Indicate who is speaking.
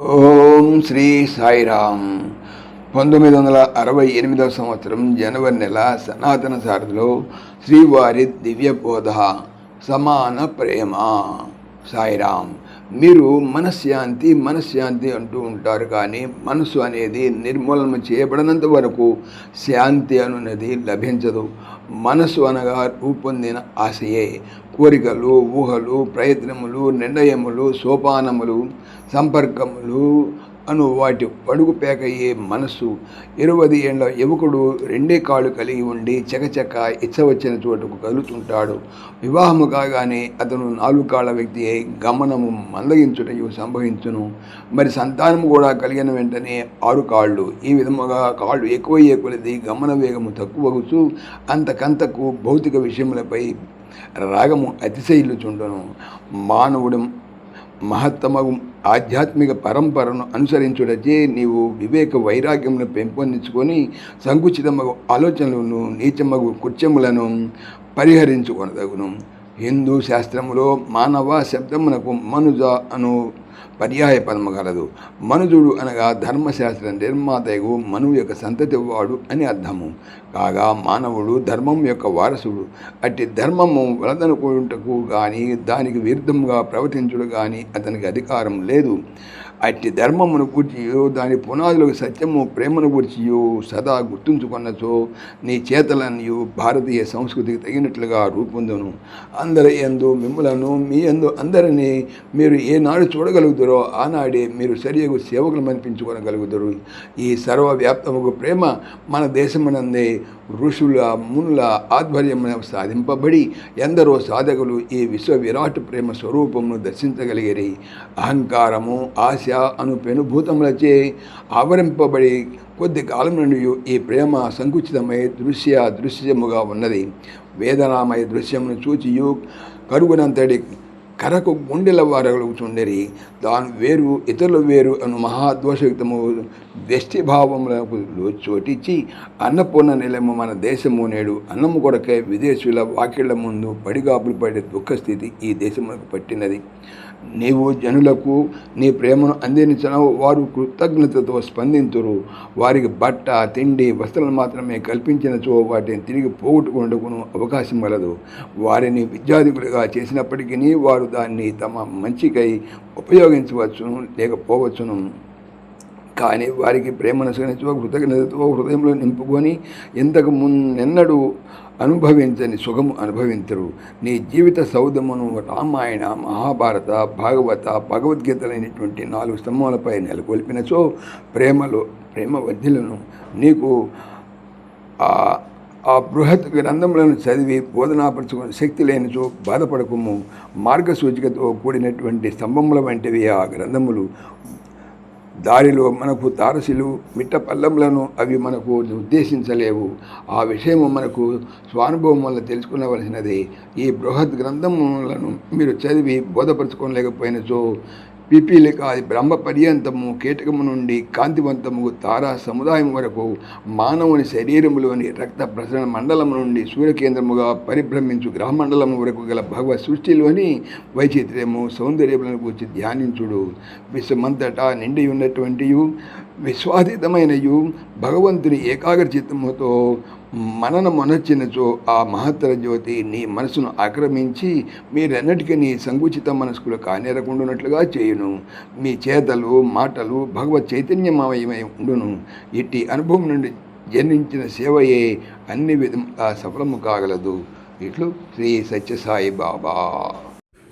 Speaker 1: ఓం శ్రీ సాయిరామ్. పంతొమ్మిది వందల అరవై ఎనిమిదవ సంవత్సరం జనవరి నెల సనాతన సారథిలో శ్రీవారి దివ్య బోధ సమాన ప్రేమ. సాయిరామ్. మీరు మనశ్శాంతి మనశ్శాంతి అంటూ ఉంటారు కానీ మనసు అనేది నిర్మూలన చేయబడినంత వరకు శాంతి అనున్నది లభించదు. మనసు అనగా రూపొందిన ఆశయే. కోరికలు ఊహలు ప్రయత్నములు నిర్ణయములు సోపానములు సంపర్కములు అను వాటి పడుగు పేకయ్యే మనస్సు. ఇరవది ఏళ్ళ యువకుడు రెండే కాళ్ళు కలిగి ఉండి చకచక ఇచ్చ వచ్చిన చోటుకు కదులుతుంటాడు. వివాహము కాగానే అతను నాలుగు కాళ్ళ వ్యక్తి అయి గమనము మందగించుటయు సంభవించును. మరి సంతానము కూడా కలిగిన వెంటనే ఆరు కాళ్ళు. ఈ విధముగా కాళ్ళు ఎక్కువయ్యే కొలది గమన వేగము తక్కువగుచు అంతకంతకు భౌతిక విషయములపై రాగము అతిశయిల్లుచుండును మానవుడు మహత్తమగు ఆధ్యాత్మిక పరంపరను అనుసరించుటచే నీవు వివేక వైరాగ్యమును పెంపొందించుకొని సంకుచితమగు ఆలోచనలను నీచమగు కుత్యములను పరిహరించుకొనదగును. హిందూ శాస్త్రములో మానవ శబ్దమునకు మనుజ అను పర్యాయ పదము కలదు మనుజుడు అనగా ధర్మశాస్త్ర నిర్మాతయగు మనువు యొక్క సంతతి వాడు అని అర్థము. కాగా మానవుడు ధర్మం యొక్క వారసుడు. అట్టి ధర్మము వలదనుకుంటకు కానీ దానికి విరుద్ధంగా ప్రవర్తించుడు కానీ అతనికి అధికారం లేదు. అట్టి ధర్మమును గూర్చియో దాని పునాదులకు సత్యము ప్రేమను గూర్చియో సదా గుర్తుంచుకున్నచో నీ చేతలనియు భారతీయ సంస్కృతికి తగినట్లుగా రూపొందును. అందరి ఎందు మిమ్మలను మీ ఎందు అందరినీ మీరు ఏనాడు చూడగలరు చూడగలుగుతారో ఆనాడే మీరు సరియగు సేవకులు అనిపించుకోనగలుగుతారు ఈ సర్వవ్యాప్తముకు ప్రేమ మన దేశమునందే ఋషుల మునుల ఆధ్వర్యమున సాధింపబడి ఎందరో సాధకులు ఈ విశ్వ విరాట్ ప్రేమ స్వరూపమును దర్శించగలిగిరి. అహంకారము ఆశ అను పెనుభూతములచే ఆవరింపబడి కొద్ది కాలం నుండి ఈ ప్రేమ సంకుచితమై దృశ్య దృశ్యముగా ఉన్నది. వేదనామయ దృశ్యమును చూచియు కరుగునంతటి కరకు గుండెల వారగలుగుతుండరి దాని వేరు ఇతరులు వేరు అను మహాద్వేషయుక్తము వ్యష్టిభావములకు చోటిచ్చి అన్నపూర్ణ నిలయము మన దేశము నేడు అన్నము కొరకే విదేశీయుల వాకిళ్ళ ముందు పడిగాపులు పడే దుఃఖస్థితి ఈ దేశములకు పట్టినది. నీవు జనులకు నీ ప్రేమను అందించిన వారు కృతజ్ఞతతో స్పందింతురు. వారికి బట్ట తిండి వస్త్రాలు మాత్రమే కల్పించినచో వాటిని తిరిగి పోగొట్టుకుంటకును అవకాశం కలదు. వారిని విద్యార్థికులుగా చేసినప్పటికీ వారు దాన్ని తమ మంచికై ఉపయోగించవచ్చును లేకపోవచ్చును. కానీ వారికి ప్రేమను కృతజ్ఞతతో హృదయంలో నింపుకొని ఇంతకు మున్నెన్నడూ అనుభవించని సుఖము అనుభవించరు నీ జీవిత సౌధమును రామాయణ మహాభారత భాగవత భగవద్గీతలైనటువంటి నాలుగు స్తంభాలపై నెలకొల్పినచో ప్రేమలో ప్రేమ వర్ధిలను నీకు ఆ బృహత్ గ్రంథములను చదివి బోధనాపరచుకునే శక్తి లేనిచో బాధపడకము మార్గసూచికతో కూడినటువంటి స్తంభముల వంటివి ఆ గ్రంథములు. దారిలో మనకు తారసిలు మిట్ట పల్లములను అవి మనకు ఉద్దేశించలేవు ఆ విషయము మనకు స్వానుభవం వల్ల తెలుసుకునవలసినది. ఈ బృహత్ గ్రంథములను మీరు చదివి బోధపరచుకోలేకపోయినచో పిపీలిక అది బ్రహ్మ పర్యంతము కీటకము నుండి కాంతివంతము తారా సముదాయం వరకు మానవుని శరీరములోని రక్త ప్రసరణ మండలం నుండి సూర్యకేంద్రముగా పరిభ్రమించు గ్రహమండలము వరకు గల భగవత్ సృష్టిలోని వైచిత్ర్యము సౌందర్యములను గురించి ధ్యానించుడు. విశ్వమంతటా నిండి ఉన్నటువంటి విశ్వాతీతమైనయు భగవంతుని ఏకాగ్ర చిత్తముతో మనన మొనర్చినచో ఆ మహత్తర జ్యోతి నీ మనసును ఆక్రమించి మీరెన్నటికీ నీ సంకుచిత మనస్కులు కానేరకుండునట్లుగా చేయును. మీ చేతలు మాటలు భగవత్ చైతన్యమయమై ఉండును. ఇట్టి అనుభవం నుండి జన్మించిన సేవయే అన్ని విధంగా సఫలము కాగలదు. ఇట్లు శ్రీ సత్యసాయి బాబా.